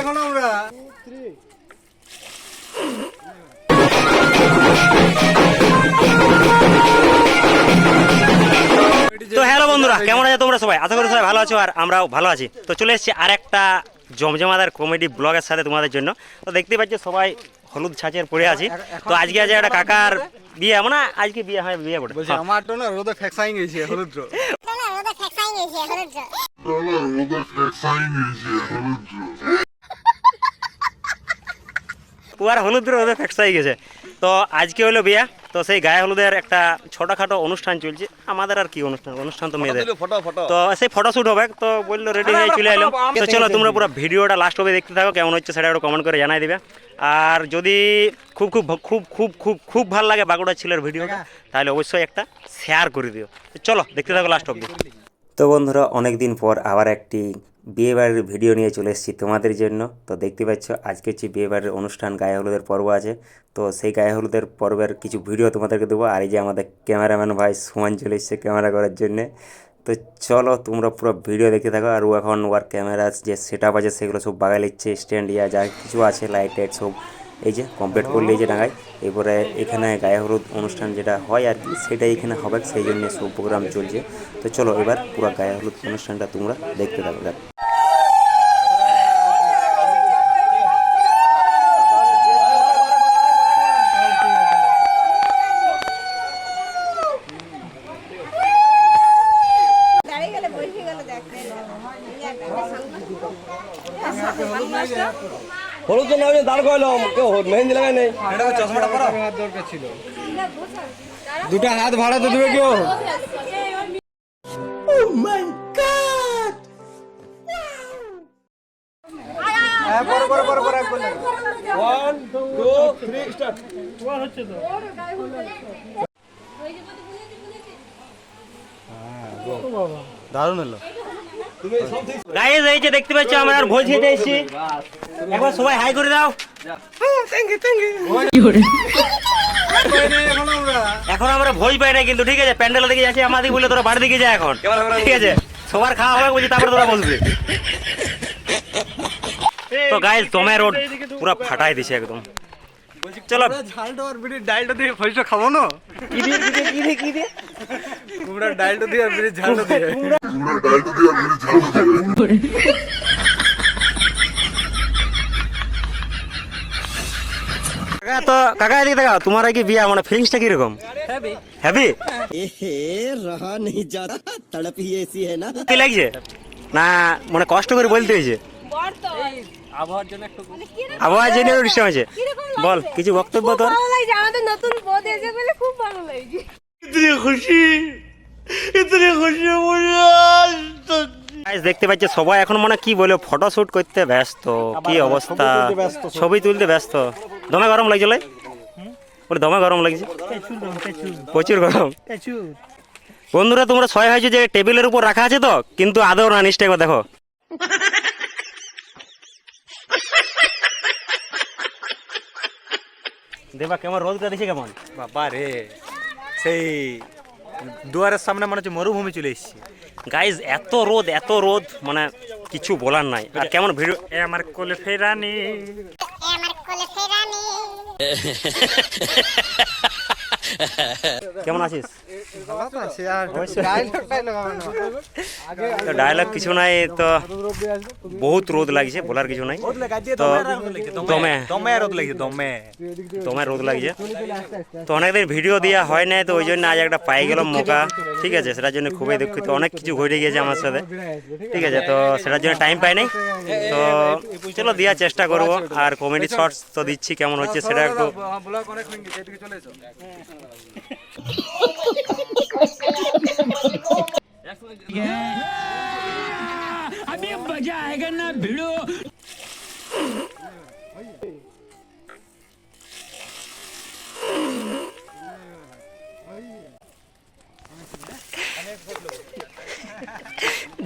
এখন আমরা তো হ্যালো বন্ধুরা কেমন আছে তোমরা সবাই? আশা করি সবাই ভালো আছো আর আমরাও ভালো আছি। তো চলে এসেছি আর একটা জমজমাদার কমেডি ব্লগের সাথে তোমাদের জন্য। তো দেখতে পাচ্ছ সবাই হলুদ ছাঁচের পড়ে আছি। তো আজকে আছে একটা কাকার বিয়ে মানে আজকে বিয়ে হয় বিয়ে বটে। আমার তো না রোদে ফ্যাক্সাইং গেছে হলুদ রোদ। হলুদ পুয়ার হলুদ রোদে ফেক্সাই গেছে। তো আজকে হলো বিয়ে তো সেই গায়ে হলুদের একটা ছোটখাটো অনুষ্ঠান চলছে। আমাদের আর কি অনুষ্ঠান? অনুষ্ঠান তো মেয়েদের। Photo photo. তো সেই ফটোশুট হবে তো বলল রেডি হয়ে চলে এলাম। তো চলো তোমরা পুরো ভিডিওটা লাস্ট অবধি দেখতে থাকো কেমন হচ্ছে সেটা একটু কমেন্ট করে জানাই দিবে। আর যদি খুব খুব খুব খুব খুব খুব ভালো লাগে বাঁকুড়া ছেলের ভিডিওটা তাহলে অবশ্যই একটা শেয়ার করে দিও। তো চলো দেখতে থাকো লাস্ট অবধি। তো বন্ধুরা অনেক দিন পর আবার একটি বিয়েবাড়ির ভিডিও নিয়ে চলে এসেছি তোমাদের জন্য। তো দেখতে পাচ্ছ, আজকে হচ্ছে বিয়েবাড়ির অনুষ্ঠান, গায়ে হলুদের পর্ব আছে। তো সেই গায়ে হলুদের পর্বের কিছু ভিডিও তোমাদেরকে দেবো। আর এই যে আমাদের ক্যামেরাম্যান ভাই সুমন চলে এসছে ক্যামেরা করার জন্যে। তো চলো, তোমরা পুরো ভিডিও দেখতে থাকো। আর ও এখন, ওর ক্যামেরা যে সেট আপ আছে, সেগুলো সব বাগাই লিচ্ছে স্ট্যান্ড ইয়া যা কিছু আছে লাইট টাইট সব। এই যে কমপ্লিট করলে এই যে ডাঙায় এরপরে এখানে গায়ে হলুদ অনুষ্ঠান যেটা হয় আর কি সেটাই এখানে হবে সেই জন্য সব প্রোগ্রাম চলছে তো চলো এবার পুরো গায়ে হলুদ অনুষ্ঠানটা তোমরা দেখতে থাকো দেখ দাঁড়িয়ে হলুদ জন্য আমি দাঁড় করালাম কেউ মেহেন্দি লাগাই নেই। এটা চশমাটা পরা। দরকার ছিল দুটা হাত ভাড়া তো দেবে কেউ। হ্যাঁ দারুণ হলো গাইজ এই যে দেখতে পাচ্ছ আমরা আর ভোজ খেতে এসেছি। একবার সবাই হাই করে দাও। এখন আমরা ভয় পাই না কিন্তু ঠিক আছে? প্যান্ডেল দিকে যাচ্ছি আমাদের বলে তোরা বাড়ি দিকে যা এখন। ঠিক আছে? সবার খাওয়া হবে বলছি তারপরে তোরা বসবে। তো গাইজ তোমার রোড পুরো ফাটাই দিছে একদম। চলো। ঝালটা আর বিড়ির ডালটা দিয়ে খাব না? কি দিয়ে কি দিয়ে কি দিয়ে কি দিয়ে? কুমড়ার ডালটা দিয়ে আর ঝালটা দিয়ে। কাকা তো কাকা এদিকে দেখা তোমার কি বিয়া মানে ফিলিংসটা কীরকম? হ্যাপি রহা নেই যারা তড়পি এসি হ্যাঁ না? কি লাগছে? না মানে কষ্ট করে বলতে হয়েছে। আবহাওয়ার জন্য একটু হয়েছে। বল কিছু বক্তব্য তোর? খুশি খুশি Guys, দেখতে পাচ্ছি সবাই এখন মনে কি বলে ফটো শুট করতে ব্যস্ত। কি অবস্থা? ছবি তুলতে ব্যস্ত। দমে গরম লাগছে লাই? বলে দমে গরম লাগছে। প্রচুর গরম। বন্ধুরা তোমরা ছয় হয়েছে যে টেবিলের উপর রাখা আছে তো? কিন্তু আদৌ না নিশ্চয় দেখো। দেবা কেমন? রোদটা দিছে কেমন? বাবা রে সেই দুয়ারের সামনে মনে হচ্ছে মরুভূমি চলে এসেছি। গাইজ এত রোদ এত রোদ মানে কিছু বলার নাই। আর কেমন ভিডিও এ আমার কোলে ফেরানি। আমার কোলে ফেরানি। কেমন আছিস? তো? ডায়লগ কিছু নাই তো বহুত রোদ লাগছে বলার কিছু নাই। তো দমে দমে। রোদ লাগছে দমে। দমে রোদ লাগছে। তো অনেকদিন ভিডিও দেওয়া হয় নাই তো ওই জন্য আজ একটা পাই গেলাম মোকা। ঠিক আছে সেটার জন্য খুবই দুঃখিত। অনেক কিছু ঘটে গিয়েছে আমার সাথে। ঠিক আছে তো সেটার জন্য টাইম পাই নাই তো চলো দেওয়ার চেষ্টা করব। আর কমেডি শর্টস তো দিচ্ছি কেমন হচ্ছে সেটা একটু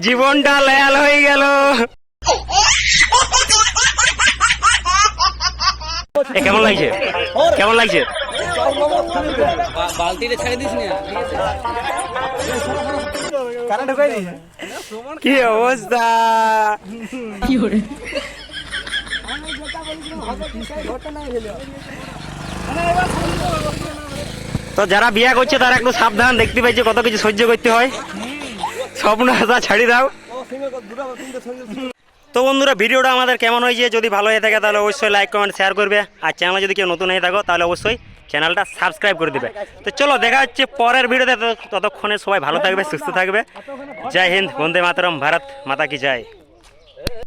জীবনটা লেয়াল হয়ে গেল। কেমন লাগছে? কেমন লাগছে? বালতিটা ছেড়ে দিস না। কি অবস্থা? তো যারা বিয়া করছে তারা একটু সাবধান দেখতে পাইছে কত কিছু সহ্য করতে হয়। স্বপ্ন আশা ছাড়ি দাও। তো বন্ধুরা ভিডিওটা আমাদের কেমন হয়েছে? যদি ভালো হয়ে থাকে তাহলে অবশ্যই লাইক কমেন্ট শেয়ার করবে। আর চ্যানেলে যদি কেউ নতুন হয়ে থাকো তাহলে অবশ্যই চ্যানেলটা সাবস্ক্রাইব করে দেবে। তো চলো, দেখা হচ্ছে পরের ভিডিওতে। ততক্ষণে সবাই ভালো থাকবে, সুস্থ থাকবে। জয় হিন্দ, বন্দে মাতরম, ভারত মাতা কি জয়।